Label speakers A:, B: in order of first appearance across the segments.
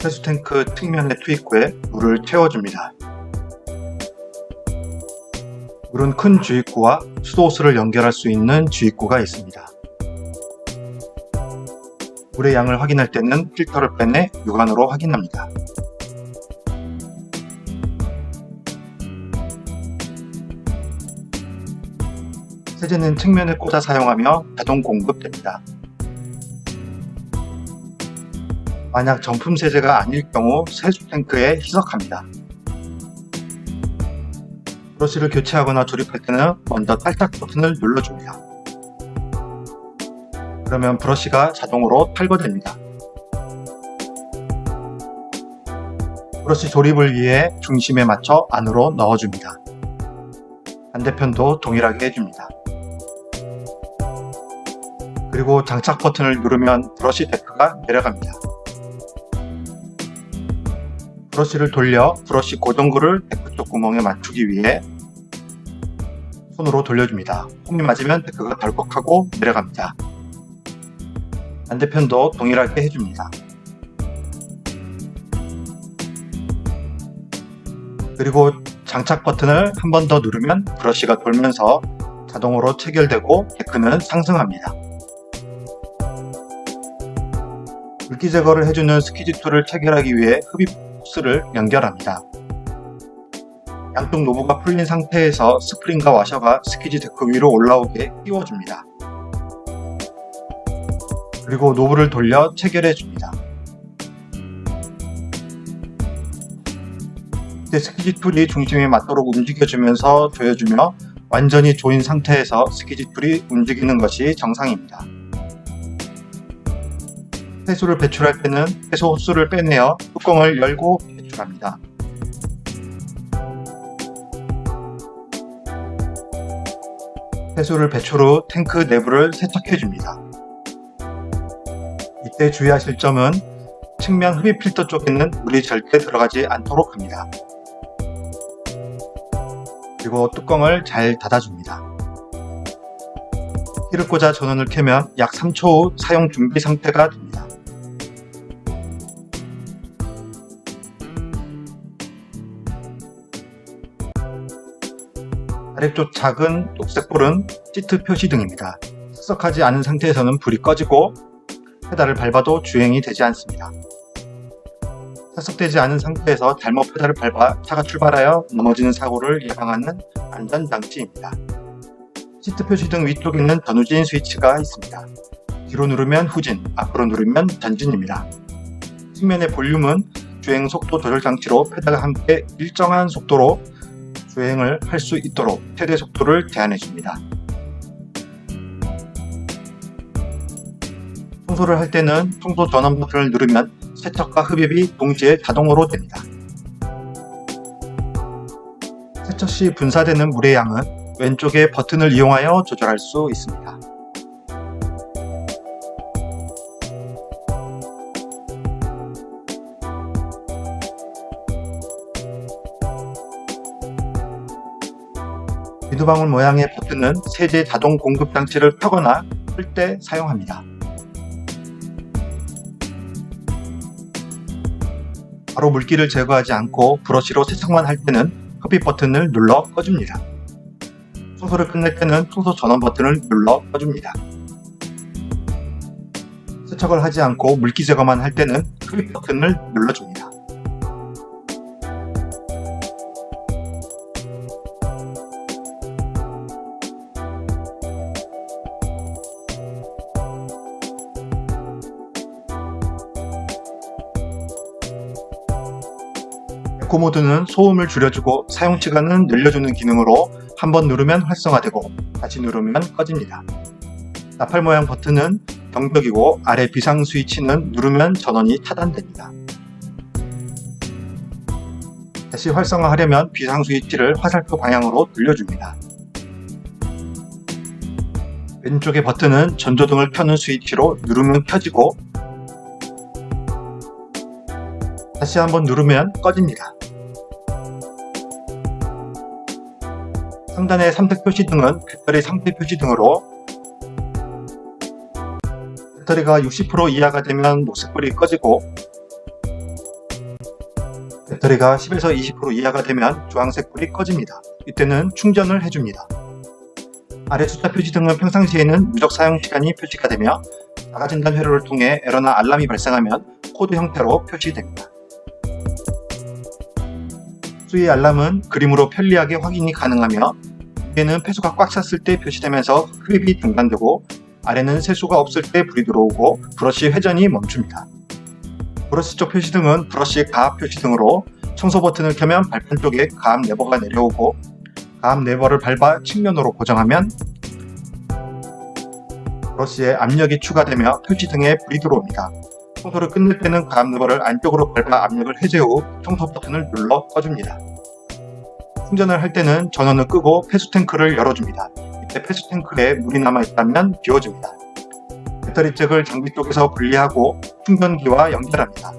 A: 세수 탱크 측면에 투입 후에 물을 채워줍니다. 물은 큰 주입구와 수도호스를 연결할 수 있는 주입구가 있습니다. 물의 양을 확인할 때는 필터를 빼내 육안으로 확인합니다. 세제는 측면에 꽂아 사용하며 자동 공급됩니다. 만약 정품 세제가 아닐 경우 세수 탱크에 희석합니다. 브러쉬를 교체하거나 조립할 때는 먼저 탈착 버튼을 눌러줍니다. 그러면 브러쉬가 자동으로 탈거됩니다. 브러쉬 조립을 위해 중심에 맞춰 안으로 넣어줍니다. 반대편도 동일하게 해줍니다. 그리고 장착 버튼을 누르면 브러쉬 데크가 내려갑니다. 브러쉬를 돌려 브러쉬 고정구를 데크 쪽 구멍에 맞추기 위해 손으로 돌려줍니다. 홈이 맞으면 데크가 덜컥하고 내려갑니다. 반대편도 동일하게 해줍니다. 그리고 장착 버튼을 한 번 더 누르면 브러쉬가 돌면서 자동으로 체결되고 데크는 상승합니다. 물기 제거를 해주는 스키지 툴을 체결하기 위해 흡입 호스를 연결합니다. 양쪽 노브가 풀린 상태에서 스프링과 와셔가 스키지 데크 위로 올라오게 끼워줍니다. 그리고 노브를 돌려 체결해 줍니다. 이때 스키지 툴이 중심에 맞도록 움직여주면서 조여주며 완전히 조인 상태에서 스키지 툴이 움직이는 것이 정상입니다. 해수를 배출할 때는 해수 호스를 빼내어 뚜껑을 열고 배출합니다. 해수를 배출 후 탱크 내부를 세척해 줍니다. 이때 주의하실 점은 측면 흡입 필터 쪽에는 물이 절대 들어가지 않도록 합니다. 그리고 뚜껑을 잘 닫아줍니다. 꽂아 전원을 켜면 약 3초 후 사용 준비 상태가 됩니다. 아래쪽 작은 녹색 볼은 시트 표시 등입니다. 습석하지 않은 상태에서는 불이 꺼지고 페달을 밟아도 주행이 되지 않습니다. 습석되지 않은 상태에서 잘못 페달을 밟아 차가 출발하여 넘어지는 사고를 예방하는 안전장치입니다. 시트 표시 등 위쪽에는 전후진 스위치가 있습니다. 뒤로 누르면 후진, 앞으로 누르면 전진입니다. 측면의 볼륨은 주행 속도 조절 장치로 페달과 함께 일정한 속도로 주행을 할 수 있도록 최대 속도를 제한해 줍니다. 청소를 할 때는 청소 전원 버튼을 누르면 세척과 흡입이 동시에 자동으로 됩니다. 세척 시 분사되는 물의 양은 왼쪽의 버튼을 이용하여 조절할 수 있습니다. 비누방울 모양의 버튼은 세제 자동 공급 장치를 켜거나 끌때 사용합니다. 바로 물기를 제거하지 않고 브러쉬로 세척만 할 때는 흡입 버튼을 눌러 꺼줍니다. 청소를 끝낼 때는 청소 전원 버튼을 눌러 꺼줍니다. 세척을 하지 않고 물기 제거만 할 때는 흡입 버튼을 눌러줍니다. 에코 모드는 소음을 줄여주고 사용 시간은 늘려주는 기능으로 한 번 누르면 활성화되고 다시 누르면 꺼집니다. 나팔 모양 버튼은 경적이고 아래 비상 스위치는 누르면 전원이 차단됩니다. 다시 활성화하려면 비상 스위치를 화살표 방향으로 늘려줍니다. 왼쪽의 버튼은 전조등을 켜는 스위치로 누르면 켜지고 다시 한번 누르면 꺼집니다. 상단의 삼색 표시 등은 배터리 상태 표시 등으로 배터리가 60% 이하가 되면 녹색불이 꺼지고 배터리가 10에서 20% 이하가 되면 주황색 불이 꺼집니다. 이때는 충전을 해줍니다. 아래 숫자 표시 등은 평상시에는 누적 사용 시간이 표시가 되며 자가 진단 회로를 통해 에러나 알람이 발생하면 코드 형태로 표시됩니다. 수위 알람은 그림으로 편리하게 확인이 가능하며 위에는 폐수가 꽉 찼을 때 표시되면서 흡입이 중단되고 아래는 세수가 없을 때 불이 들어오고 브러쉬 회전이 멈춥니다. 브러쉬 쪽 표시 등은 브러쉬 가압 표시 등으로 청소 버튼을 켜면 발판 쪽에 가압 레버가 내려오고 가압 레버를 밟아 측면으로 고정하면 브러쉬에 압력이 추가되며 표시 등에 불이 들어옵니다. 청소를 끝낼 때는 가압 레버를 안쪽으로 밟아 압력을 해제 후 청소 버튼을 눌러 꺼줍니다. 충전을 할 때는 전원을 끄고 폐수 탱크를 열어줍니다. 이때 폐수 탱크에 물이 남아 있다면 비워줍니다. 배터리 잭을 장비 쪽에서 분리하고 충전기와 연결합니다.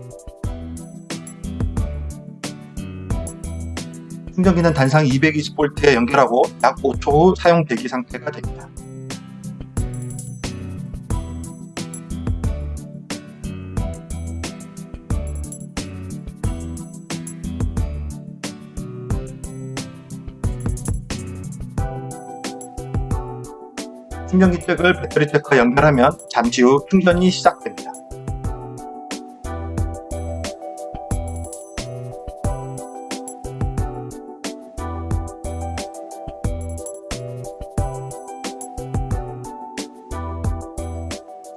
A: 충전기는 단상 220V에 연결하고 약 5초 후 사용 대기 상태가 됩니다. 충전기 잭을 배터리 잭과 연결하면 잠시 후 충전이 시작됩니다.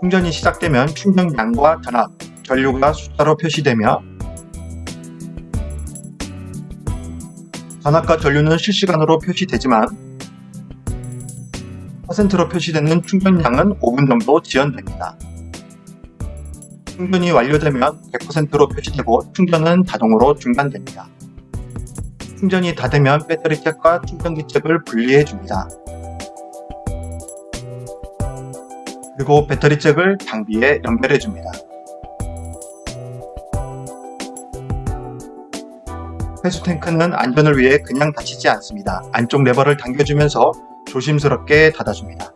A: 충전이 시작되면 충전량과 전압, 전류가 숫자로 표시되며 전압과 전류는 실시간으로 표시되지만 퍼센트로 표시되는 충전량은 5분 정도 지연됩니다. 충전이 완료되면 100%로 표시되고 충전은 자동으로 중단됩니다. 충전이 다 되면 배터리 잭과 충전기 잭을 분리해 줍니다. 그리고 배터리 잭을 장비에 연결해 줍니다. 회수 탱크는 안전을 위해 그냥 닫히지 않습니다. 안쪽 레버를 당겨주면서 조심스럽게 닫아줍니다.